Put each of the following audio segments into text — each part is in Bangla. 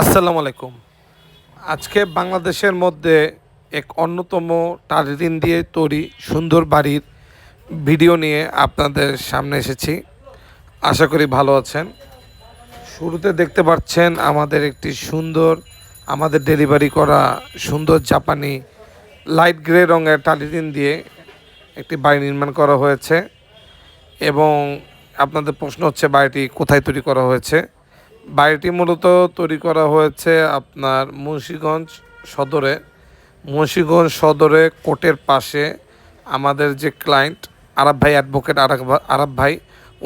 আসসালামু আলাইকুম। আজকে বাংলাদেশের মধ্যে এক অন্যতম টারিন দিয়ে তৈরি সুন্দর বাড়ির ভিডিও নিয়ে আপনাদের সামনে এসেছি। আশা করি ভালো আছেন। শুরুতে দেখতে পাচ্ছেন আমাদের একটি সুন্দর, আমাদের ডেলিভারি করা সুন্দর জাপানি লাইট গ্রে রঙের টালিটিন দিয়ে একটি বাড়ি নির্মাণ করা হয়েছে এবং আপনাদের প্রশ্ন হচ্ছে, বাড়িটি কোথায় তৈরি করা হয়েছে? বাড়িটি মূলত তৈরি করা হয়েছে আপনার মুন্সীগঞ্জ সদরে। মুন্সীগঞ্জ সদরে কোর্টের পাশে আমাদের যে ক্লায়েন্ট আরব ভাই অ্যাডভোকেট আরব ভাই,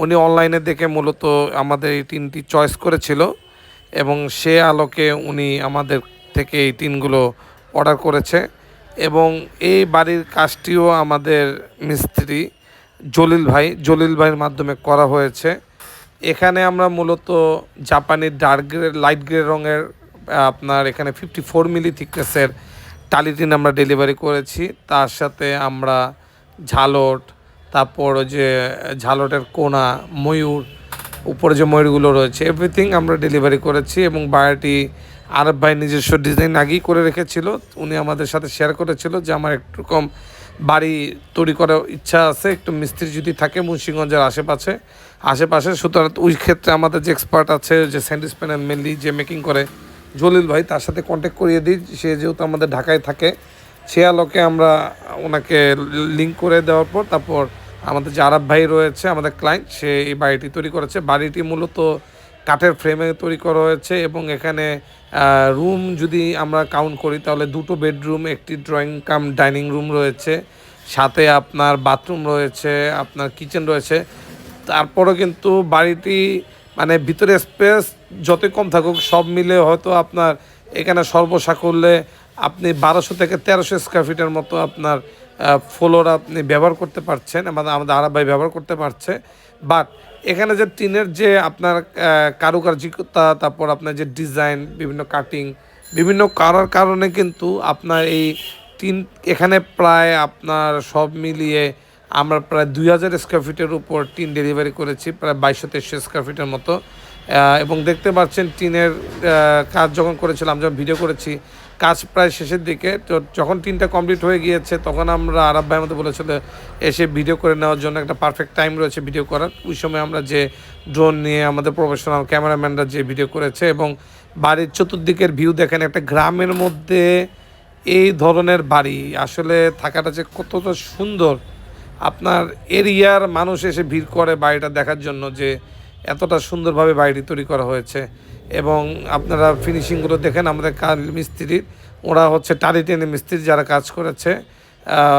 উনি অনলাইনে দেখে মূলত আমাদের এই টিনটি চয়েস করেছিল এবং সে আলোকে উনি আমাদের থেকে এই টিনগুলো অর্ডার করেছে এবং এই বাড়ির কাজটিও আমাদের মিস্ত্রি জলিল ভাই, জলিল ভাইয়ের মাধ্যমে করা হয়েছে। এখানে আমরা মূলত জাপানি ডার্ক গ্রে লাইট গ্রে রঙের আপনার এখানে ফিফটি ফোর মিলি থিকনেসের টালিটিন আমরা ডেলিভারি করেছি। তার সাথে আমরা ঝালট, তারপর যে ঝালটের কোনা, ময়ূর, উপরে যে ময়ূরগুলো রয়েছে এভরিথিং আমরা ডেলিভারি করেছি এবং বাড়িটি আরব ভাই নিজস্ব ডিজাইন আগেই করে রেখেছিল। উনি আমাদের সাথে শেয়ার করেছিল যে আমার একটু কম বাড়ি তৈরি করার ইচ্ছা আছে, একটু মিস্ত্রি যদি থাকে মুন্সিগঞ্জের আশেপাশে আশেপাশে, সুতরাং ওই ক্ষেত্রে আমাদের যে এক্সপার্ট আছে, যে স্যান্ডিস প্যানেল মেনলি যে মেকিং করে, জলিল ভাই তার সাথে কন্ট্যাক্ট করিয়ে দিই, সে যেহেতু আমাদের ঢাকায় থাকে, সে আলোকে আমরা ওনাকে লিঙ্ক করে দেওয়ার পর তারপর আমাদের যে আরব ভাই রয়েছে, আমাদের ক্লায়েন্ট সে এই বাড়িটি তৈরি করেছে। বাড়িটি মূলত কাঠের ফ্রেমে তৈরি করা হয়েছে এবং এখানে রুম যদি আমরা কাউন্ট করি, তাহলে দুটো বেডরুম একটি ড্রয়িং কাম ডাইনিং রুম রয়েছে। সাথে আপনার বাথরুম রয়েছে, আপনার কিচেন রয়েছে। তারপরও কিন্তু বাড়িটি মানে ভিতরে স্পেস যতই কম থাকুক, সব মিলে হয়তো আপনার এখানে সর্বসাকুল্যে আপনি বারোশো থেকে তেরোশো স্কোয়ার ফিটের মতো আপনার ফ্লোর আপনি ব্যবহার করতে পারছেন আমাদের আমাদের আরব ভাই ব্যবহার করতে পারছে। বাট এখানে যে টিনের যে আপনার আহ, কারুকার্যিকতা তারপর আপনার যে ডিজাইন বিভিন্ন কাটিং বিভিন্ন করার কারণে কিন্তু আপনার এই টিন এখানে প্রায় আপনার সব মিলিয়ে আমরা প্রায় দুই হাজার স্কোয়ার ফিটের উপর টিন ডেলিভারি করেছি প্রায় বাইশশো তেইশশো স্কোয়ার ফিটের মতো। এবং দেখতে পাচ্ছেন টিনের কাজ যখন করেছিলাম যখন ভিডিও করেছি কাজ প্রায় শেষের দিকে। তো যখন টিনটা কমপ্লিট হয়ে গিয়েছে, তখন আমরা আরব ভাইয়ের মধ্যে বলেছিল এসে ভিডিও করে নেওয়ার জন্য একটা পারফেক্ট টাইম রয়েছে ভিডিও করার। ওই সময় আমরা যে ড্রোন নিয়ে আমাদের প্রফেশনাল ক্যামেরাম্যানরা যে ভিডিও করেছে এবং বাড়ির চতুর্দিকের ভিউ দেখেন, একটা গ্রামের মধ্যে এই ধরনের বাড়ি। আসলে থাকাটা যে কতটা সুন্দর। আপনার এরিয়ার মানুষ এসে ভিড় করে বাড়িটা দেখার জন্য যে এতটা সুন্দরভাবে বাড়িটি তৈরি করা হয়েছে। এবং আপনারা ফিনিশিংগুলো দেখেন, আমাদের কাল মিস্ত্রির ওরা হচ্ছে টালি টেনে মিস্ত্রি যারা কাজ করেছে।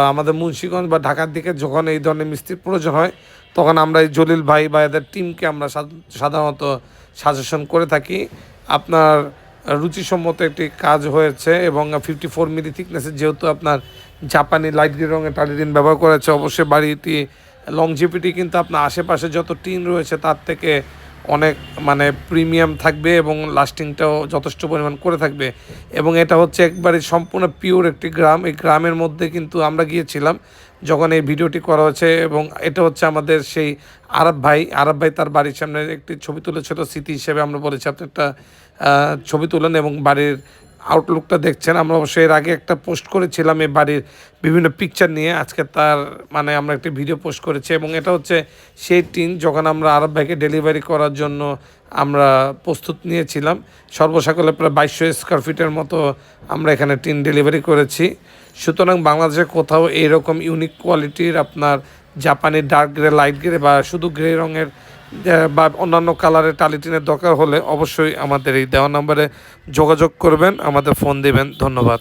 আমাদের মুন্সীগঞ্জ বা ঢাকার দিকে যখন এই ধরনের মিস্ত্রির প্রয়োজন হয়, তখন আমরা এই জলিল ভাই বা এদের টিমকে আমরা সাধ- সাধারণত সাজেশন করে থাকি। আপনার রুচিসম্মত একটি কাজ হয়েছে এবং ফিফটি ফোর মিলি থিকনেসের যেহেতু আপনার জাপানি লাইট গ্রে রঙের টালিটিন ব্যবহার করেছে অবশ্যই বাড়িটি লংজিভিটি কিন্তু আপনার আশেপাশে যত টিন রয়েছে, তার থেকে অনেক মানে প্রিমিয়াম থাকবে এবং লাস্টিংটাও যথেষ্ট পরিমাণ করে থাকবে। এবং এটা হচ্ছে একবারে সম্পূর্ণ পিওর একটি গ্রাম। এই গ্রামের মধ্যে কিন্তু আমরা গিয়েছিলাম যখন এই ভিডিওটি করা হয়েছে এবং এটা হচ্ছে আমাদের সেই আরব ভাই। আরব ভাই তার বাড়ির সামনে একটি ছবি তুলেছিল, স্মৃতি হিসেবে আমরা বলেছি, আপনি একটা ছবি তুলেন এবং বাড়ির আউটলুকটা দেখছেন। আমরা অবশ্যই এর আগে একটা পোস্ট করেছিলাম এই বাড়ির বিভিন্ন পিকচার নিয়ে। আজকে তার মানে আমরা একটি ভিডিও পোস্ট করেছি এবং এটা হচ্ছে সেই টিন যখন আমরা আরব ভাইকে ডেলিভারি করার জন্য আমরা প্রস্তুত নিয়েছিলাম। সর্বসাকলে প্রায় বাইশশো স্কোয়ার ফিটের মতো আমরা এখানে টিন ডেলিভারি করেছি। সুতরাং বাংলাদেশে কোথাও এইরকম ইউনিক কোয়ালিটির আপনার জাপানি ডার্ক গ্রে লাইট গ্রে বা শুধু গ্রে রঙের বা অন্যান্য কালারের টালিটিনের দরকার হলে অবশ্যই আমাদের এই দেওয়া নম্বরে যোগাযোগ করবেন, আমাদের ফোন দিবেন। ধন্যবাদ।